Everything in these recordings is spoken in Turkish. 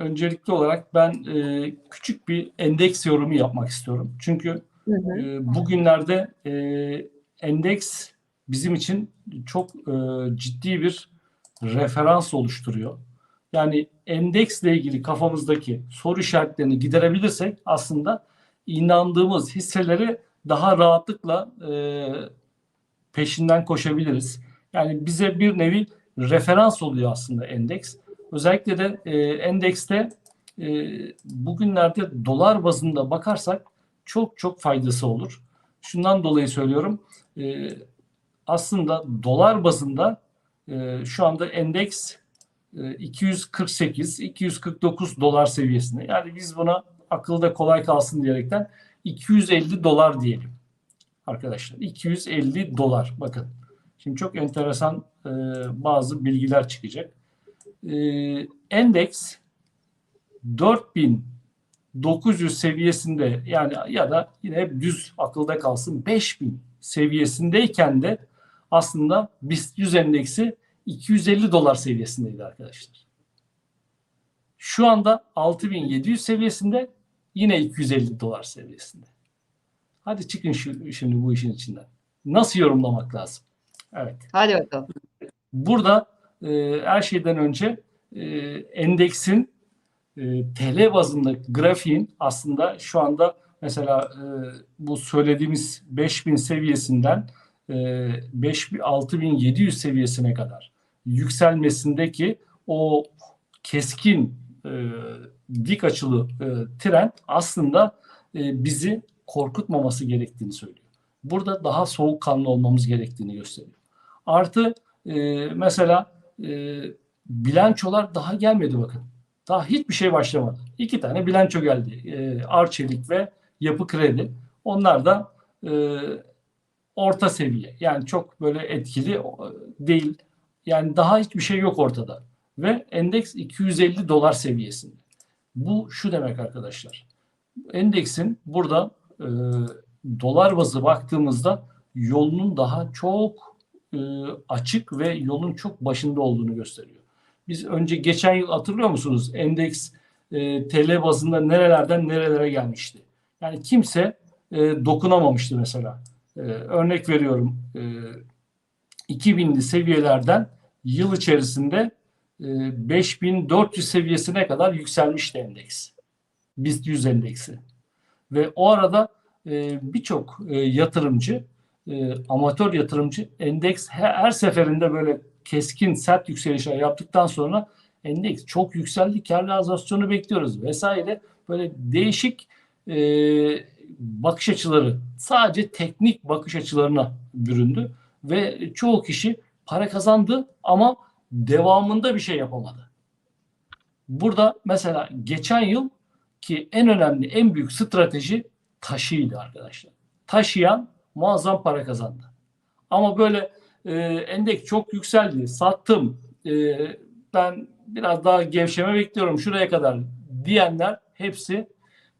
öncelikli olarak ben e, küçük bir endeks yorumu yapmak istiyorum. Çünkü Hı hı. e, bugünlerde e, endeks bizim için çok e, ciddi bir referans oluşturuyor. Yani endeksle ilgili kafamızdaki soru işaretlerini giderebilirsek aslında inandığımız hisseleri daha rahatlıkla e, peşinden koşabiliriz. Yani bize bir nevi referans oluyor aslında endeks. Özellikle de e, endekste e, bugünlerde dolar bazında bakarsak çok çok faydası olur. Şundan dolayı söylüyorum. E, aslında dolar bazında e, şu anda endeks e, 248 249 dolar seviyesinde. Yani biz buna akılda kolay kalsın diyerekten 250 dolar diyelim arkadaşlar. 250 dolar bakın. Şimdi çok enteresan e, bazı bilgiler çıkacak. E, endeks 4900 seviyesinde yani ya da yine hep düz akılda kalsın 5000 seviyesindeyken de aslında BIST 100 endeksi 250 dolar seviyesindeydi arkadaşlar. Şu anda 6700 seviyesinde yine 250 dolar seviyesinde. Hadi çıkın şu, şimdi bu işin içinden. Nasıl yorumlamak lazım? Evet. Hadi bakalım. Burada e, her şeyden önce e, endeksin e, TL bazında grafiğin aslında şu anda mesela e, bu söylediğimiz 5000 seviyesinden e, 5000 6700 seviyesine kadar yükselmesindeki o keskin e, dik açılı e, trend aslında e, bizi korkutmaması gerektiğini söylüyor. Burada daha soğukkanlı olmamız gerektiğini gösteriyor. Artı e, mesela e, bilançolar daha gelmedi bakın. Daha hiçbir şey başlamadı. İki tane bilanço geldi. E, Arçelik ve Yapı Kredi. Onlar da e, orta seviye. Yani çok böyle etkili değil. Yani daha hiçbir şey yok ortada. Ve endeks 250 dolar seviyesinde. Bu şu demek arkadaşlar. Endeksin burada e, dolar bazı baktığımızda yolunun daha çok e, açık ve yolun çok başında olduğunu gösteriyor. Biz önce geçen yıl hatırlıyor musunuz? Endeks e, TL bazında nerelerden nerelere gelmişti. Yani kimse e, dokunamamıştı mesela. E, örnek veriyorum e, 2000'li seviyelerden yıl içerisinde e, 5400 seviyesine kadar yükselmişti endeks. BIST 100 endeksi. Ve o arada e, birçok e, yatırımcı, e, amatör yatırımcı endeks her, seferinde böyle keskin sert yükselişler yaptıktan sonra endeks çok yükseldi. Kar realizasyonu bekliyoruz vesaire. Böyle değişik e, bakış açıları sadece teknik bakış açılarına büründü ve çoğu kişi para kazandı ama devamında bir şey yapamadı. Burada mesela geçen yıl ki en önemli, en büyük strateji taşıydı arkadaşlar. Taşıyan muazzam para kazandı. Ama böyle e, endeks çok yükseldi, sattım, e, ben biraz daha gevşeme bekliyorum şuraya kadar diyenler hepsi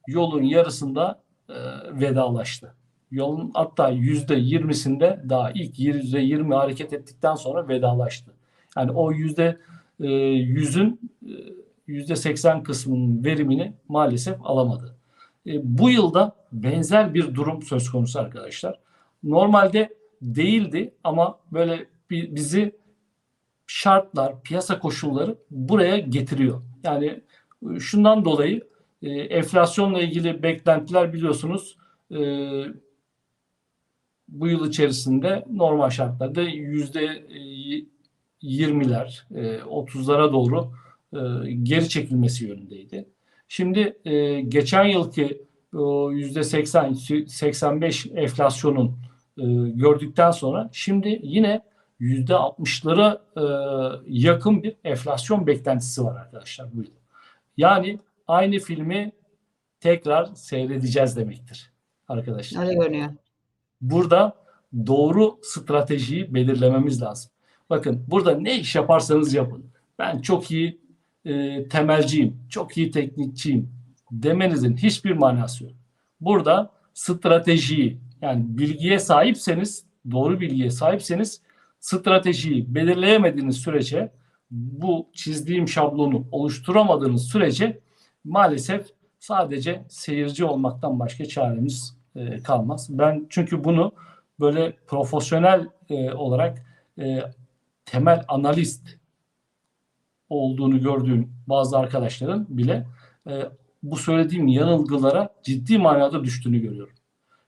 yolun yarısında e, vedalaştı. Yolun hatta yüzde yirmisinde daha ilk yüzde yirmi hareket ettikten sonra vedalaştı. Yani o yüzde e, yüzün e, yüzde seksen kısmının verimini maalesef alamadı. E, bu yılda benzer bir durum söz konusu arkadaşlar. Normalde değildi ama böyle bizi şartlar, piyasa koşulları buraya getiriyor. Yani e, şundan dolayı e, enflasyonla ilgili beklentiler biliyorsunuz bu yıl içerisinde normal şartlarda yüzde yirmiler, otuzlara doğru geri çekilmesi yönündeydi. Şimdi e, geçen yılki yüzde 80 85 enflasyonun e, gördükten sonra şimdi yine yüzde 60'lara e, yakın bir enflasyon beklentisi var arkadaşlar bu yıl. Yani aynı filmi tekrar seyredeceğiz demektir arkadaşlar. Öyle görünüyor. Burada doğru stratejiyi belirlememiz lazım. Bakın burada ne iş yaparsanız yapın. Ben çok iyi e, temelciyim, çok iyi teknikçiyim demenizin hiçbir manası yok. Burada stratejiyi yani bilgiye sahipseniz, doğru bilgiye sahipseniz stratejiyi belirleyemediğiniz sürece bu çizdiğim şablonu oluşturamadığınız sürece maalesef sadece seyirci olmaktan başka çaremiz e, kalmaz. Ben çünkü bunu böyle profesyonel e, olarak e, temel analist olduğunu gördüğüm bazı arkadaşların bile e, bu söylediğim yanılgılara ciddi manada düştüğünü görüyorum.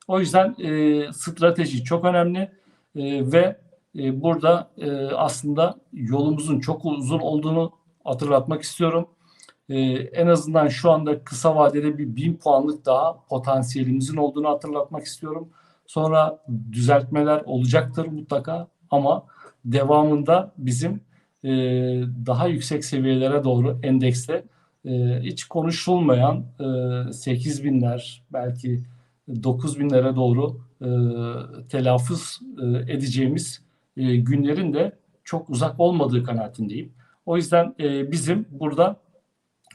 O yüzden e, strateji çok önemli e, ve e, burada e, aslında yolumuzun çok uzun olduğunu hatırlatmak istiyorum. E, en azından şu anda kısa vadede bir bin puanlık daha potansiyelimizin olduğunu hatırlatmak istiyorum. Sonra düzeltmeler olacaktır mutlaka ama devamında bizim e, daha yüksek seviyelere doğru endekste e, hiç konuşulmayan e, 8 binler belki 9 binlere doğru e, telaffuz e, edeceğimiz e, günlerin de çok uzak olmadığı kanaatindeyim. O yüzden e, bizim burada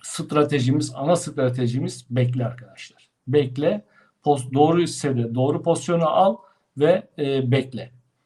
stratejimiz, ana stratejimiz bekle arkadaşlar. Bekle, post, doğru hissede doğru pozisyonu al ve e, bekle.